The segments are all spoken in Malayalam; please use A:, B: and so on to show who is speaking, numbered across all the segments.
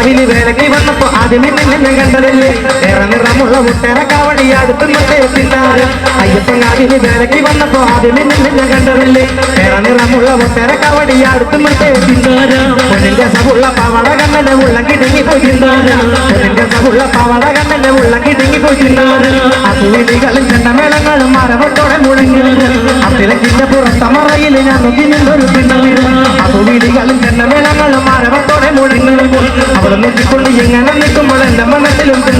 A: കാവിൽ വേലകൈ വന്നപ്പോ ആദ്യമേ നിന്നെ കണ്ടതല്ലേ? ഏറെ നിറമുള്ള മുട്ടേറെ കാവടി അടുത്തുന്നത്തെ പിന്നാര അയ്യപ്പൻ കാവിൽ വേലകൈ വന്നപ്പോ ആദ്യമേ നിന്നെ കണ്ടതല്ലേ? ഏറെ നിറമുള്ള മുട്ടേറെ കാവടി അടുത്തുന്നത്തെ പിന്നാര പൊന്നിന്റെ സമുള്ള പവട കണ്ണന്റെ ഉള്ളം കിടങ്ങി പോയിന്നാര പൊന്നിന്റെ സമുള്ള പവട കണ്ണന്റെ ഉള്ളം കിടങ്ങി പോയിന്നാര അസുവിളികളും ചെണ്ടമേളങ്ങളും മരവത്തോടെ മുഴങ്ങി അത്തിലക്കിന്റെ പുറത്തമറയിൽ ഞാൻ നോക്കി നിന്നൊരു പിന്നീട് അസുവിളികളും ചെണ്ടമേളങ്ങളും മരവത്തോടെ മുഴങ്ങി അവളെ നോക്കിക്കൊണ്ട് എങ്ങനെ നിൽക്കുമ്പോൾ എന്റെ മനസ്സിലുണ്ട്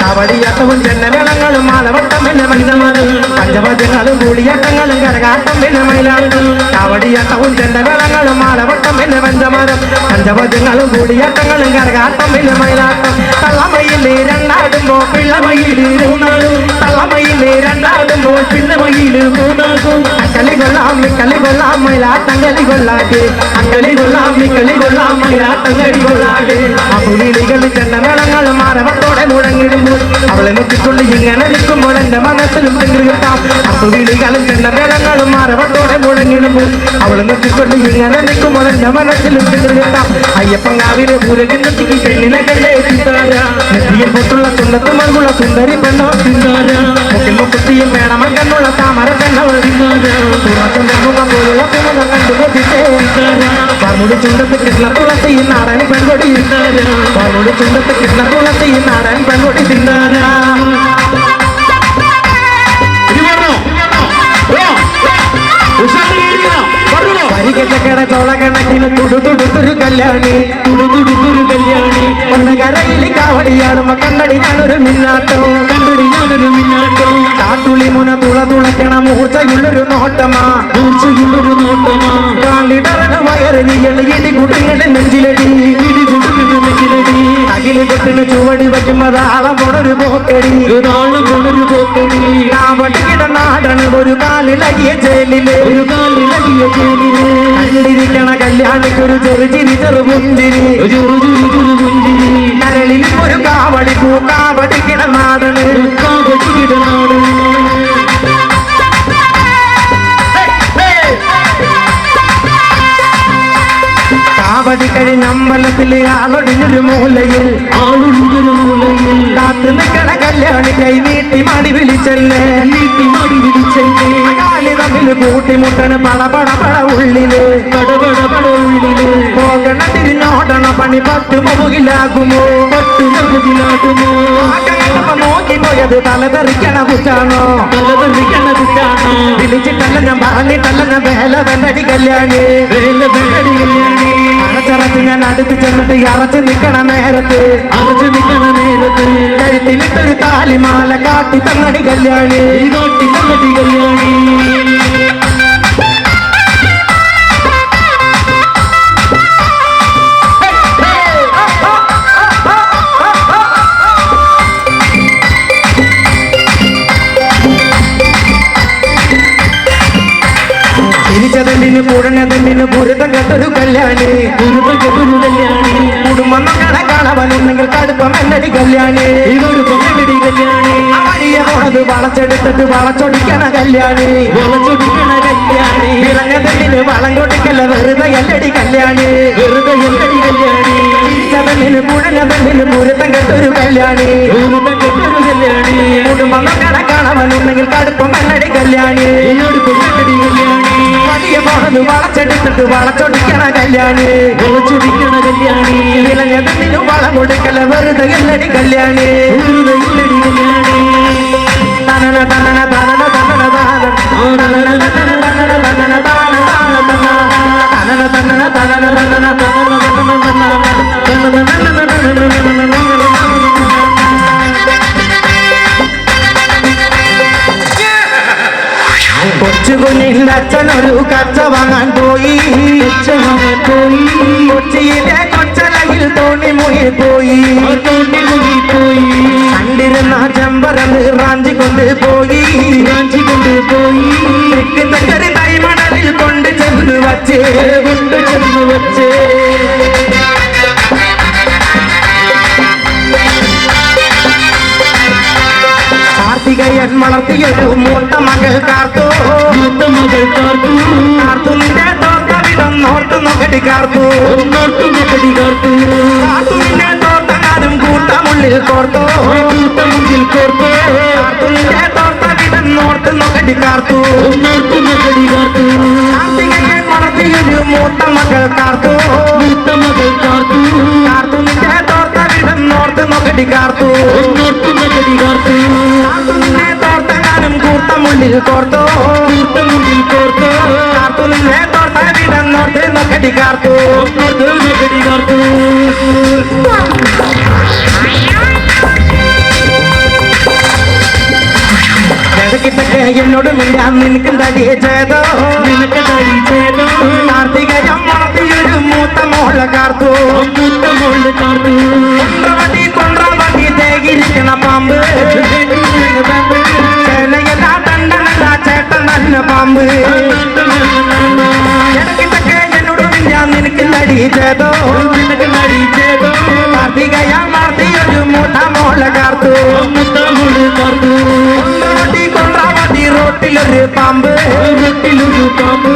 A: കവടിയാട്ടവും ചെന്നമേളങ്ങളും മാലവട്ടം പിന്നെ മനിതമാരും പഞ്ചഭജങ്ങളും കൂടിയാട്ടങ്ങളും കരകാട്ടം പിന്നെ മയിലാടും കവടിയാട്ടവും ചെന്നമേളങ്ങളും മാലവട്ടം പിന്നെ പഞ്ചമാരം പഞ്ചഭജങ്ങളും കൂടിയാട്ടങ്ങളും കരകാട്ടം പിന്നെ മൈലാട്ടം തള്ളമയിൽ രണ്ടാടുമ്പോ പിള്ളമയിൽ മൂന്നാടും. മയിലാട്ടം കളി കൊള്ളാട്ടെ അക്കളി കൊള്ളാം മിക്കളി കൊള്ളാം മയിലാട്ടം കളി കൊള്ളാട്ടെ അപ്പുവിളികൾ ചെണ്ടമേളങ്ങളും മാരവത്തോടെ മുഴങ്ങിടുമ്പോൾ അവളെ നോക്കിക്കൊണ്ട് ഇങ്ങനെ നിൽക്കുമ്പോൾ എന്റെ മനസ്സിലും കിട്ടാം. അപ്പുവിളികളും ചെണ്ടമേളങ്ങളും മാരവത്തോടെ മുഴങ്ങിടുമ്പോൾ അവളെ നോക്കിക്കൊണ്ട് ഇങ്ങനെ നിൽക്കുമ്പോൾ എന്റെ മനസ്സിലും കിട്ടാം. അയ്യപ്പൻ കാവിലെ പൂരകിന്നെത്തിക്ക് പെണ്ണിനെ കണ്ടേ ചിന്താര നെറ്റിയിൽ പൊട്ടുള്ള തുണ്ടത്ത് മറുകുള്ള സുന്ദരി പെണ്ണോ ചിന്താര മുക്കിൽ മുക്കുത്തിയും വേണമെൻ താമര പറമുടി ചുണ്ടത്ത് കൃഷ്ണ തുളസി നാടൻ പെൺകൊടി പാലോട് ചുണ്ടത്ത് കൃഷ്ണ തുളസി നാടൻ പെൺകൊടി തിന്നാര വരികെട്ടക്കട ചോള കണക്കിന് തുടുതുടുത്തൊരു കല്യാണി. കല്യാണി ഒന്ന് കരയിൽ കാവടിയാടുമ്പോ കണ്ടടി ഞാനൊരു മിന്നാട്ടോ. കണ്ടടി ഞാനൊരു മിന്നാട്ടോ. കാട്ടുളി മുന തുള തുളയ്ക്കണ മൂർച്ചയുള്ളൊരു നോട്ടമാ. മൂർച്ചയുള്ളൊരു നോട്ടമാ. കാളിടറണ വയറിന് ഇടി കുടുങ്ങണ നെഞ്ചിലടി. ഇടി കുടുങ്ങണ നെഞ്ചിലടി. അകിൽ കൊട്ടിന് ചുവടി വയ്ക്കുമ്പോ ആളം കൊണ്ടൊരു പോക്കടി. ആളം കൊണ്ടൊരു പോക്കടി. കാവടിയുടെ നാടണ് ഒരു കാലിലകിയ ജയിലിൽ. ഒരു കാലിലകിയ ജയിലിൽ. കണ്ടിരിക്കണ കല്യാണിക്കൊരു ചെറു ചിരി ചെറു പുഞ്ചിരി പുഞ്ചിരി ഒരു കാവടി പൂ കാവടിക്കിട കാവടി കാവടിക്കിട കാവടി കഴിഞ്ഞ അമ്പലത്തിലെ ആളൊടിഞ്ഞൊരു മൂലയിൽ. ആളൊടിഞ്ഞൊരു മൂലയിൽ കാത്തു നിൽക്കണ കല്യാണി കൈ നീട്ടി മടി വിളിച്ചല്ലേ. നീട്ടി മടി വിളിച്ചല്ലേ കാലി തമ്മിൽ കൂട്ടിമുട്ടണ പടപട പട ഉള്ളിൽ പടപട പട ഉള്ളിൽ. പോകണ തിരിഞ്ഞോടണ പണി പത്ത് മുകിലാകുമോ പത്ത് മുകിലാകുമോ നോക്കിപ്പോയത് തലതെറിക്കണ കുറ്റാണോ തലതെറിക്കണ കുറ്റാണോ? വിളിച്ചിട്ടല്ല ഞാൻ പറഞ്ഞിട്ടല്ല ഞാൻ വേല വെണ്ണടി കല്യാണി വേല വെണ്ണടി കല്യാണി. ഞാൻ അടുത്ത് ചെന്നിട്ട് അറച്ച് നിൽക്കണ നേരത്ത്. അറച്ച് നിൽക്കണ നേരത്ത്. കഴുത്തിലിട്ടൊരു താലിമാല കാട്ടി തങ്ങടി കല്യാണി. കാട്ടി തങ്ങടി കല്യാണി. പുഴഞ്ഞതെന്തിന് പുരുത്തം കെട്ടൊരു കല്യാണി. പുരുത്തം കെട്ടൊരു കല്യാണി. കുടുംബം കണക്കാണവനുണ്ടെങ്കിൽ കടുപ്പം എന്നടി കല്യാണി. ഇതൊരു പൊന്നടി കല്യാണി. വഴിയെ പോണത് വളച്ചെടുത്തിട്ട് വളച്ചൊടിക്കണ കല്യാണി. വളച്ചൊടിക്കണ കല്യാണി. ഇറങ്ങതെന്തിന് വളം കൊടുക്കല വെറുതെ എല്ലടി കല്യാണി. വെറുതെ എല്ലടി കല്യാണി. പുഴഞ്ഞതെന്തിന് പുരുത്തം കെട്ടൊരു കല്യാണി. കെട്ടൊരു കല്യാണി. കുടുംബം കണക്കാണവനുണ്ടെങ്കിൽ കടുപ്പം എന്നടി കല്യാണി. ഇതൊരു പൊന്നടി കല്യാണി. വളച്ചെടുത്തിട്ട് വളച്ചൊടിക്കണ കല്യാണി വളച്ചൊടിക്കണ കല്യാണി ഇളഞ്ഞതിനും വളം കൊടുക്കല വെറുതെ എല്ലടി കല്യാണി വെറുതെ എല്ലടി കല്യാണി തനന തനന തനന തനന താനം. തനന തനന തനന തനന താനം താനം തന. തനന തനന തനന തനന തനന തനന തനന. തനന തനന തനന തനന തനന. കൊച്ചു കുഞ്ഞിൽ അച്ഛനൊരു കച്ച വാങ്ങാൻ പോയി. പോയി കൊച്ചിയിലെ കൊച്ചലയിൽ തോണി മുയിൽ പോയി. തോണി മുയിൽ പോയി. കണ്ടിരുന്ന ചെമ്പറന്ന് റാഞ്ചി കൊണ്ട് പോയി. റാഞ്ചി കൊണ്ട് പോയി. തെക്കരി തൈമണലിൽ കൊണ്ട് ചെന്ന് വച്ചേ. കൊണ്ട് ചെന്ന് വച്ചേ. കാർത്തികയൻ വളർത്തിയൊരു മൂത്ത മകൾ കാർത്തു.
B: മൂത്ത മകൾ കാർത്തു.
A: കാർത്തു നിന്റെ തോർത്ത വിധം നോർത്തു നോക്കടി കാർത്തു.
B: നോർത്തു നോക്കടി കാർത്തു.
A: കാർത്തു നിന്റെ തോർത്തങ്ങാനും കൂട്ടമുള്ളിൽ കോർത്തു.
B: കൂട്ട മുന്നിൽ കോർത്തു.
A: കാർത്തു നിന്റെ തോർത്ത നോർത്തു നോക്കടി കാർത്തു.
B: നോർത്തു നോക്കടി കാർത്തു.
A: കാർത്തികയൻ വളർത്തിയൊരു മൂത്ത മകൾ കാർത്തു.
B: മൂത്ത മകൾ കാർത്തു.
A: കാർത്തു നോക്കടി കാർത്തു
B: മകടി കാർത്തു
A: കാർത്തു നിന്നെ തോർത്തങ്ങാനും കൂട്ടമുള്ളിൽ കോർത്തു.
B: കൂട്ട കോർത്തു.
A: കാർത്തു നിന്നെ തോർത്ത വിധം നോർത്ത് കാർത്തു
B: മകടി കാർത്തു
A: എന്നോട് മിണ്ടാൻ നിനക്ക് തടിയെ ചെയ്തോ.
B: നിനക്ക് തടി ചേതോ
A: കാർത്തികയം മൂത്ത മോള കാർത്തു.
B: മൂത്ത മോൾ കാർത്തു.
A: തേകിരിക്കണ പാമ്പ്. ചേനയല്ല തണ്ടനല്ല ചേട്ടൻ നല്ല പാമ്പ്. ജഗക്കിട്ടൊക്കെ എന്നോട് മിണ്ടാൻ നിനക്ക് തടി ചെയ്തോ?
B: നിനക്ക് നടി ചേതോ
A: കാർത്തികയം മോള കാർത്തു.
B: മൂത്ത മോൾ കാർത്തു
A: റോട്ടിലൊരു പാമ്പ്
B: വീട്ടിലൊരു പാമ്പ്.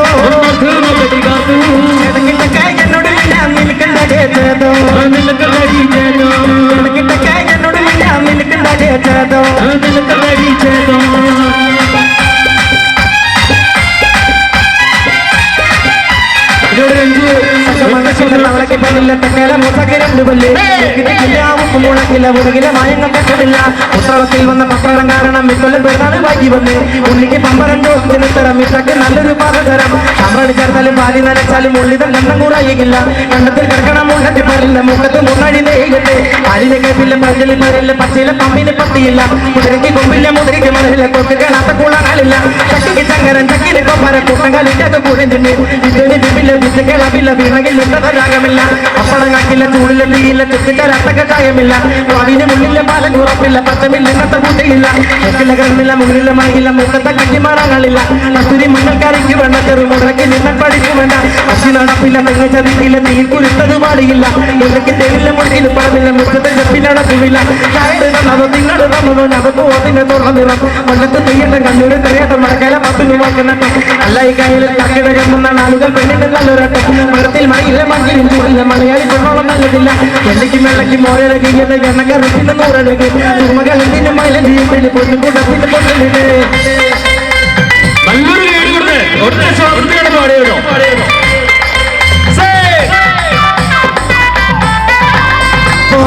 A: ഉത്സവത്തിൽ വന്ന പപ്പടം കാരണം ഇക്കൊല്ലം പെരുന്നാൾ വൈകി വന്ന്. ഉള്ളിക്ക് പമ്പരണ്ടോ? തരം ഇട്ടക്ക് നല്ലൊരു പാതതരം അമ്മടി ചേർത്താലും പാലി നനച്ചാലും ഉള്ളി തന്നെ കൂടായില്ല കണ്ടത്തിൽ കിടക്കണം മുണ്ടത്തി പറയില്ല മുഖത്ത് മുന്നണി നെയ്യട്ടെ പാലിലെ കേപ്പില്ല പഞ്ചലി പറയില്ല പച്ചയിലെ പമ്പിന് പത്തിയില്ല. മുതിരയ്ക്ക് കൊമ്പില്ല മുതിരയ്ക്ക് മലയില്ല കൊക്ക് കാണാത്ത കൂളാനാളില്ല ചക്കിക്ക് ചങ്കരൻ ചക്കിന് കൊമ്പര കൂട്ടം കളിച്ചത് കുഴിഞ്ഞിട്ട് ഇതിന് ദിപ്പില്ല വിത്ത് കേളപ്പില്ല വീണകിൽ രാഗമില്ല അപ്പടം കാക്കില്ല ചൂടില്ല തീയില്ല ചെത്തിക്കരത്ത കഷായമില്ല വാവിന് മുള്ളില്ല പാലം ഉറപ്പില്ല പച്ചമില്ല ഇന്നത്തെ കൂട്ടിയില്ല. ചെക്കില്ല കിടന്നില്ല മുകളില്ല മഴയില്ല മുഖത്തെ കട്ടിമാറാങ്ങളില്ല കസ്തൂരി മണ്ണൽക്കാരിക്ക് വേണ്ട ചെറു നിന്നൽ നിന്നെ പഠിക്കും വേണ്ട. അച്ചി നടപ്പില്ല തെങ്ങ് ചതിക്കില്ല തീയിൽ കുരുത്തത് പാടിയില്ല. മുന്നക്ക് തെളില്ല മുടക്കിൽ പറഞ്ഞില്ല മുഖത്തെ ചെപ്പിലടക്കില്ല ചായത് നിങ്ങൾ തന്നതോ ഞങ്ങൾക്ക് ഓത്തിന്റെ തുറന്നിറം കൊല്ലത്ത് തെയ്യണ്ട കണ്ണൂര് തെയ്യട്ട മടക്കല കയ്യിൽ തക്കിടകം എന്നാണ് ആളുകൾ പെണ്ണിന്റെ നല്ലൊരട്ടം മരത്തിൽ മഴയില്ല മണ്ണിലും ചൂടില്ല മലയാളി പെണ്ണോളം നല്ലതില്ല എണ്ണയ്ക്കും വെള്ളയ്ക്കും മോരയുടെ കീഴത് എണ്ണക്കറിപ്പിന്റെ നൂറഴക് തുറമകളിന്റെ മൈലഞ്ചിയിൽ പൊന്നും കൂട്ടത്തിന്റെ
B: നല്ലൊരു കേടി ഒറ്റ ശ്വാസത്തിലാണ് പാടിയതോ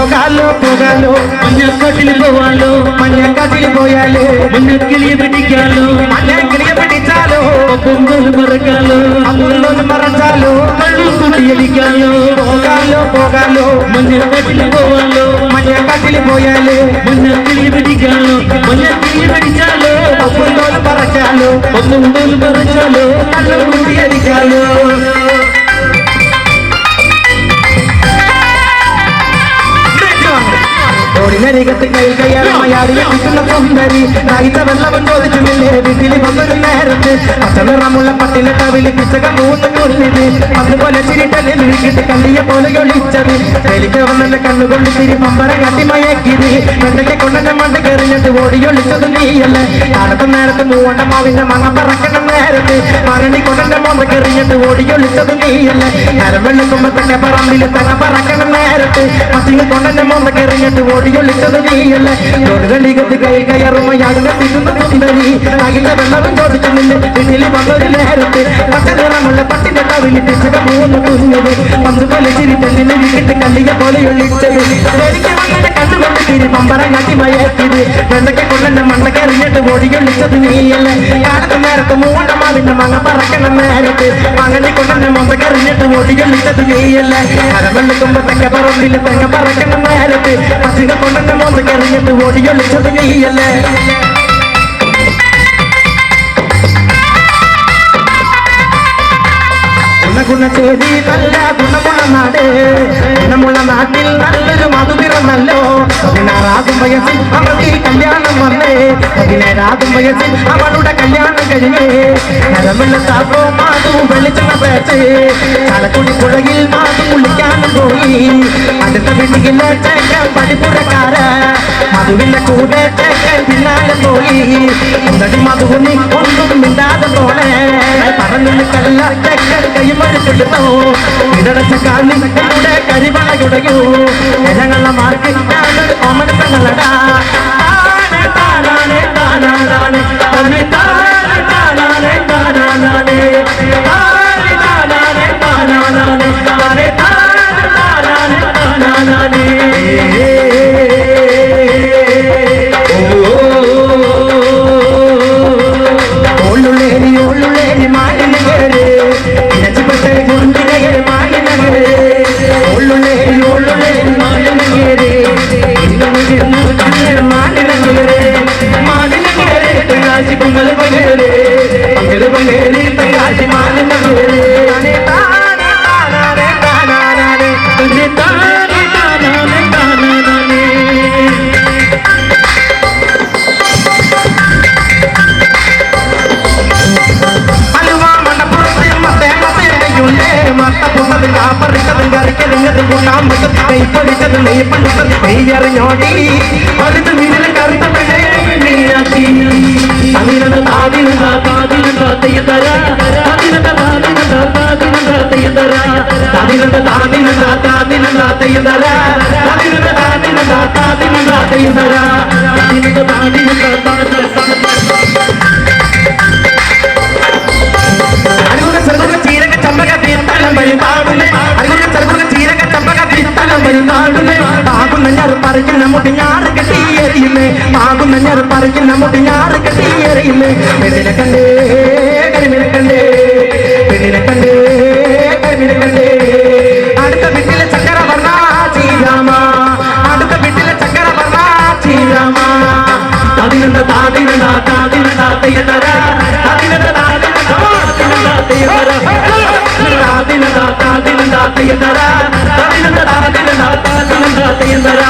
A: లోకాల్లో పొగాలు
B: పోవాలు కదిలిపోవాలో
A: కట్టిలు పోయాలి
B: మళ్ళా కిలియ
A: పిటికాలు మళ్ళా
B: కిలియ పిటిచాలు
A: పొంగులు మరకాలు
B: అందులో మరచాలు
A: కళ్ళు కుడియలికాలు
B: పొగాలు పొగాలు
A: పోవాలు కదిలిపోవాలో
B: కట్టిలు పోయాలి మళ్ళా కిలియ
A: పిటికాలు మళ్ళా
B: కిలియ పిటిచాలు పొంగులు
A: మరచాలు పొంగలు మరచాలు కళ్ళు కుడియలికాలు കൈ കയ്യാറുമയാടി കിട്ടുന്ന സുന്ദരി നയിച്ച വെള്ളവും ചോദിച്ചുമില്ലേ വീട്ടിൽ വന്നൊരു നേരത്ത്. പച്ചനിറമുള്ള പട്ടിലെ തവിൽ പിച്ചക മൂന്ന് കുറിഞ്ഞത് അതുപോലെ ചിരിട്ടലിൽ വീട്ടിട്ട് കല്ലിയെ പോലെ ഒളിച്ചത് എനിക്ക് വന്നെ കണ്ണുകൊണ്ട് തിരി പമ്പര കാട്ടി മയക്കിത് വെണ്ടയ്ക്ക് കൊണ്ടെന്നെ മണ്ട കെറിഞ്ഞിട്ട് ഓടി ഒളിച്ചത് നീയല്ലേ? അടുത്ത നേരത്ത് മൂവണ്ട മാവിന്റെ മങ്ങ പറക്കണ നേരത്ത്. മരണി കൊണ്ടെന്നെ മോന്ത കെറിഞ്ഞിട്ട് ഓടി ഒളിച്ചത് നീയല്ലേ? കരം വെള്ളിക്കുമ്പോ തന്നെ പറമ്പിൽ തന്നെ പറക്കണ നേരത്ത്. മച്ചിങ് കൊണ്ടെന്നെ മോന്ത കെറിഞ്ഞിട്ട് ഓടി ഒളിച്ചത് നീയല്ലേ? കളികത്ത് കൈ കയറുമയാടിനെ തിരുന്ന സുന്ദരി അകിന്റെ വെള്ളവും ചോദിച്ചു നിന്റെ വീട്ടിൽ വന്നൊരു നേരത്ത് പച്ച നിറമുള്ള പട്ടിന്റെ തവിലി പിച്ചക മൂന്ന് കുഞ്ഞത് പന്ത് പോലെ ചിരിച്ചെന്നിന് വീട്ടിട്ട് കല്ലിക പോലെ ഒളിച്ചത് എനിക്ക് വന്നെ കണ്ണുകൊണ്ട് തിരി പമ്പരം കാട്ടി മയക്കിത് കെറിഞ്ഞിട്ട് ഓടി ഒളിച്ചത് നീയല്ലേ? കാലത്ത് നേരത്ത് മൂവണ്ട മാവിന്റെ മങ്ങ പറക്കണ നേരത്ത്. അങ്ങനെ കൊണ്ടെന്നെ ഓടി ഒളിച്ചത് നീയല്ലേ? കരവെള്ളിക്കുമ്പോ തെങ്ങ പറമ്പിൽ തെങ്ങ പറക്കണ നേരത്ത്. പച്ചിക കൊണ്ടെന്നെ മൊന്ത കെറിഞ്ഞിട്ട് ഓടി ഒളിച്ചത് നീയല്ലേ ഗുണചേരി ഗുണമുള്ള നാട്. ഗുണമുള്ള നാട്ടിൽ നല്ലൊരു മധുപിറന്നല്ലോ പതിനാറാകും വയസ്സിൽ അവൾക്ക് കല്യാണം വന്നേ. പതിനേഴാകും വയസ്സിൽ അവളുടെ കല്യാണം കഴിഞ്ഞേ. നരമുള്ള താപ്പോ മാതും വെളിച്ചെണ്ണ போச்சு கலக்குடி புழகில் மாதம் முழிக்காம போய் அடுத்த வீட்டுக்குள்ள தேக்க படிப்புறக்கார மதுவில் கூட தேக்க பின்னால போய் உந்தடி மதுவுனி ஒன்றும் மிண்டாத போல. பரந்துக்கல்ல தேக்க கைமறு கிட்டோம் இடடச்ச காலி கூட கரிவாயுடையும் ஜனங்கள மார்க்கு அமர்த்தங்களடா தானே தானே தானே தானே தானே தானே தானே தானே na na na തന്നെ താനെ താനാനെ താനാനെ അലുവ മണപ്പുറത്ത് മത്തേ മത്തയുണ്ടേ മത്ത தாமிருந்த தாமிருந்தா தாமிருந்தா தையந்தரா தாமிருந்த தாமிருந்தா தாமிருந்தா தையந்தரா தாமிருந்த தாமிருந்தா அருகுல சருகுல சீரக சம்பக பித்தளம் பரிதாடுமே அருகுல சருகுல சீரக சம்பக பித்தளம் பரிதாடுமே கண்டே தாதினந்த தாதினந்தா
B: தாதினந்தா தேயதர தாதினந்த தாதினந்தா தாதினந்தா தேயதர தாதினந்தா தாதினந்தா தேயதர தாதினந்த தாதினந்தா தாதினந்தா தேயதர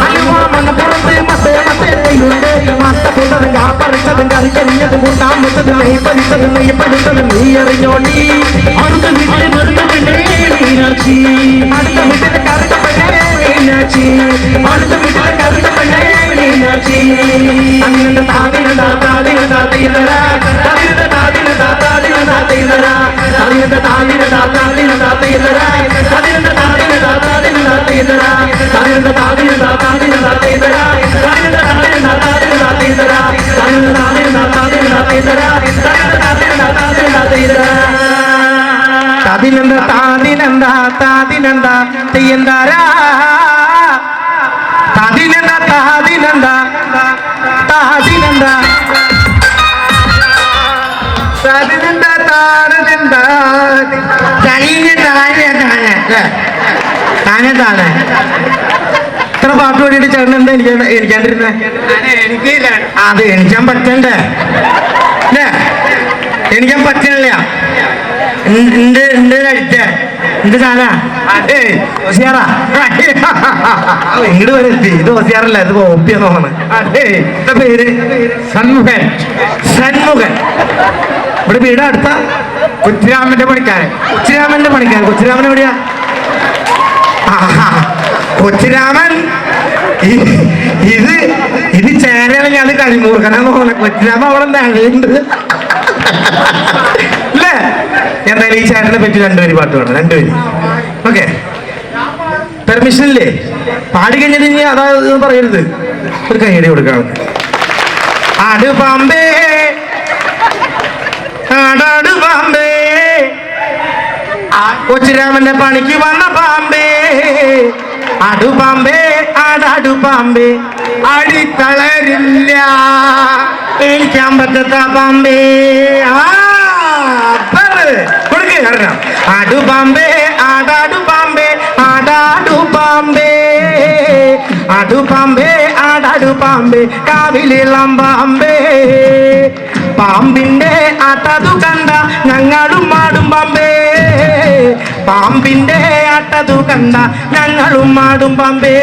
B: அய்யோ மன
A: புறத்து மசே மசே தேயுண்டே மா പുതറും കാപ്പറിച്ചതും കറിക്കരിഞ്ഞതും കൂട്ടാൻ വെച്ചതും നെയ് പതിച്ചതും നെയ് പതിച്ചതും നീ അറിഞ്ഞോടി
B: അടുത്ത വീട്ടിലെ വെറുതെ പെണ്ണേ മീനാക്ഷി
A: അടുത്ത വീട്ടിലെ കറുത്ത പെണ്ണേ മീനാക്ഷി അടുത്ത വീട്ടിലെ കറുത്ത പെണ്ണേ മീനാക്ഷി അങ്ങനെ താതിനതാ താതിനതാ തീരല താതിനത താതിനതാ താതിനതാ തീരല താതിനത താതിനതാ താതിനതാ തീരല താതിനത താതിനതാ താതിനതാ തീരല താതിനത താതിനതാ താതിനതാ തീരല താതിനെന്താ താതിനെന്താ താതിനെന്താ തെയ്യന്താരാ താതിനെന്താ താതിനെന്താ താതിനെന്താ? താതിനെന്താ താരനെന്താ തനിയെ താഴെ താനെ. താനെ ഇത്ര പാട്ട് പാടിയിട്ട് ചേട്ടൻ എന്താ എനിക്ക് എനിക്കാണ്ടിരുന്നേ? എനിക്കില്ല അത് എനിക്കാൻ പറ്റണ്ടേ? അല്ലേ? എനിക്കാൻ പറ്റണില്ല. എന്റെ എന്റെ കഴിച്ച എന്റെ സാധന ഓസിയാറാ. ഇങ്ങോട്ട് വരെ. എത്തി ഇത് ഓസിയാറല്ല ഇത് ഓപ്പിയാന്ന് എന്താ പേര്?
C: സൺമുഖൻ.
A: സൺമുഖൻ. ഇവിടെ വീട് അടുത്ത?
C: കുറ്റിരാമന്റെ പണിക്കാരൻ.
A: കൊച്ചിരാമന്റെ പണിക്കാരൻ. കൊച്ചിരാമൻ എവിടെയാ? കൊച്ചിരാമൻ ഇത് ഇത് ചേരണെങ്കിൽ അത് കരിമൂർഖനാന്ന് തോന്നുന്നു കൊച്ചിനാമ അവിടെ എന്താണ് അല്ലേ? എന്തായാലും ഈ ചേട്ടനെ പറ്റി രണ്ടുപേര് പാട്ട് പാടണം. രണ്ടുപേര് ഓക്കെ. പെർമിഷൻ ഇല്ലേ? പാടി കഴിഞ്ഞിട്ട് ഇനി അതാ പറയരുത്. ഒരു കൈയടി കൊടുക്കാം ആട് പാമ്പേ ആടാട് പാമ്പേ കൊച്ചിരാമന്റെ പണിക്ക് വന്ന പാമ്പേ. ആടു പാമ്പേ ആടാടു പാമ്പേ
C: അടിത്തളരില്ല.
A: പേടിക്കാൻ പറ്റത്ത പാമ്പേ. ആ, പറ. കൊടുക്ക് കാരണം ആടു പാമ്പേ ആടാടു പാമ്പേ ആടാടു പാമ്പേ. ആടു പാമ്പേ ആടാടു പാമ്പേ കാവിലിളം പാമ്പേ പാമ്പിന്റെ ആട്ടതു കണ്ട ഞങ്ങളും ആടും പാമ്പേ. പാമ്പിന്റെ ആട്ടതു കണ്ട ഞങ്ങളും ആടും പാമ്പേ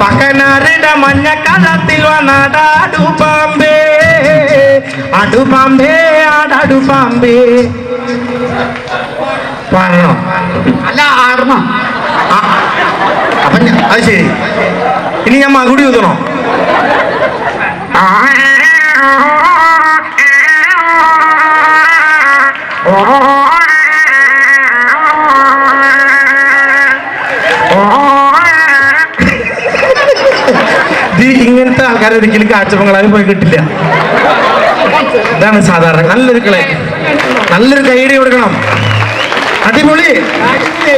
A: പക്കനാരുടെ മഞ്ഞക്കലത്തിൽ വന്നാടാടു പാമ്പേ അടു പാമ്പേ ആടാടു പാമ്പേ പാടണോ
C: അല്ല ആടണം
A: ആ, അപ്പൊ അത് ശരി ഇനി ഞാൻ മകുടി ഊതണോ ഇത് ഇങ്ങനത്തെ ആൾക്കാരെ ഒരിക്കലും കാഴ്ചപ്പങ്ങളാലും പോയി കിട്ടില്ല ഇതാണ് സാധാരണ നല്ലൊരു കളി. നല്ലൊരു കൈഡി കൊടുക്കണം. അടിപൊളി.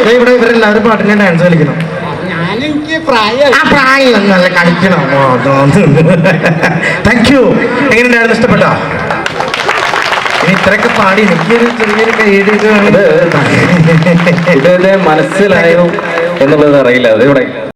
A: ദേ ഇവിടെ ഇവരെല്ലാവരും പാട്ടിനെ ഡാൻസ് കളിക്കണം
C: പ്രായം
A: ആ പ്രായം. നല്ല കളിക്കണം. താങ്ക് യു എങ്ങനെയുണ്ടായിരുന്നു ഇഷ്ടപ്പെട്ടോ? ഇനി ഇത്രയൊക്കെ പാടി എനിക്കൊരു ചെറിയൊരു
D: ഇത് മനസ്സിലായോ എന്നുള്ളത് അറിയില്ല. അത് ഇവിടെ